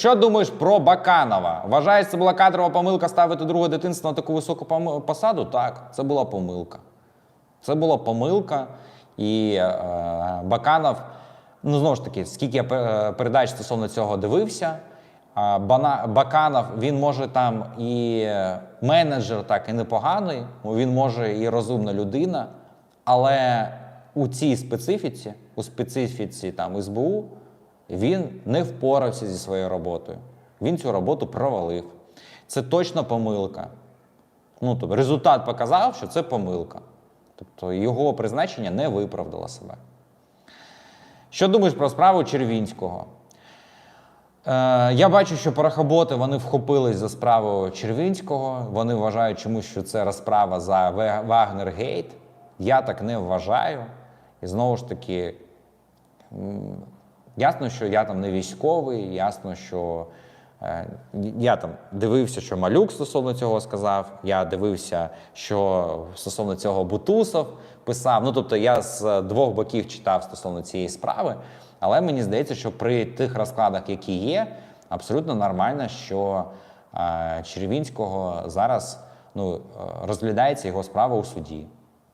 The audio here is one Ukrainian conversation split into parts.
Що думаєш про Баканова? Вважаєш, це була кадрова помилка ставити друге дитинство на таку високу посаду? Так, це була помилка. Це була помилка. І е, Баканов, ну знову ж таки, скільки я передач стосовно цього дивився, а, Бана, Баканов, він може там і менеджер, так і непоганий, він може і розумна людина, але у цій специфіці, у специфіці там СБУ, він не впорався зі своєю роботою. Він цю роботу провалив. Це точно помилка. Ну, тобто результат показав, що це помилка. Тобто його призначення не виправдало себе. Що думаєш про справу Червінського? Е, я бачу, що порохоботи вони вхопились за справу Червінського. Вони вважають чомусь, що це розправа за Вагнергейт. Я так не вважаю. І знову ж таки, ясно, що я там не військовий, ясно, що е, я там дивився, що Малюк стосовно цього сказав. Я дивився, що стосовно цього Бутусов писав. Ну тобто я з двох боків читав стосовно цієї справи. Але мені здається, що при тих розкладах, які є, абсолютно нормально, що е, Червінського зараз ну, е, розглядається його справа у суді.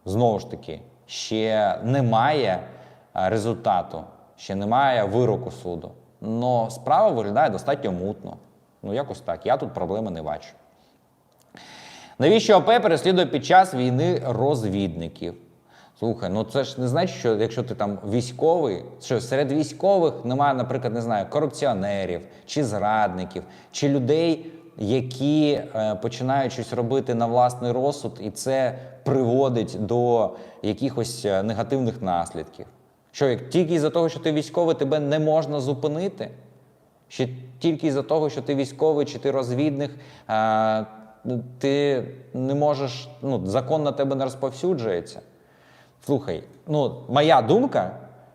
Знову ж таки, ще немає е, результату, ще немає вироку суду. Но справа виглядає достатньо мутно. Ну, якось так. Я тут проблеми не бачу. Навіщо ОП переслідує під час війни розвідників? Слухай, ну це ж не значить, що якщо ти там військовий, що серед військових немає, наприклад, не знаю, корупціонерів чи зрадників, чи людей, які е, починають щось робити на власний розсуд, і це приводить до якихось е, негативних наслідків. Що як тільки із-за того, що ти військовий, тебе не можна зупинити? Ще тільки із-за того, що ти військовий чи ти розвідник, ти не можеш, ну, закон на тебе не розповсюджується. Слухай, ну, моя думка,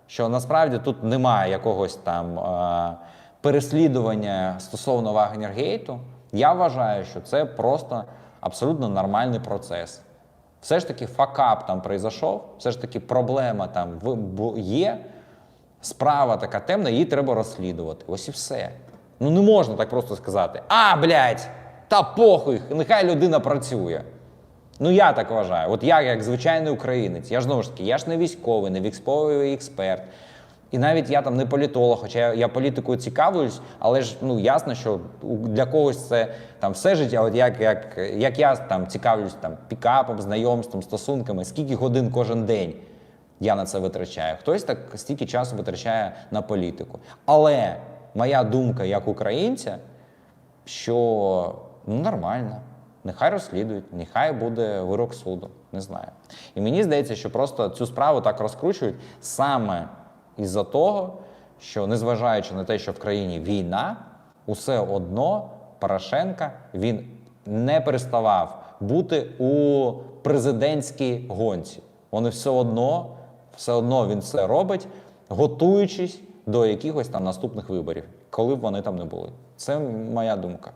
що насправді тут немає якогось там е, переслідування стосовно Вагнергейту. Я вважаю, що це просто абсолютно нормальний процес. Все ж таки факап там пройшов, все ж таки проблема там в- є, справа така темна, її треба розслідувати. Ось і все. Ну не можна так просто сказати: а, блядь, та похуй, нехай людина працює. Ну я так вважаю. От я, як звичайний українець, я ж знову ж таки, я ж не військовий, не військовий експерт. І навіть я там не політолог, хоча я, я політикою цікавлюсь, але ж ну ясно, що для когось це там все життя, от як, як, як я там цікавлюсь там пікапом, знайомством, стосунками, скільки годин кожен день я на це витрачаю. Хтось так стільки часу витрачає на політику. Але моя думка як українця, що ну, нормально. Нехай розслідують, нехай буде вирок суду. Не знаю. І мені здається, що просто цю справу так розкручують саме із-за того, що незважаючи на те, що в країні війна, усе одно Порошенка він не переставав бути у президентській гонці. Вони все одно, все одно він це робить, готуючись до якихось там наступних виборів, коли б вони там не були. Це моя думка.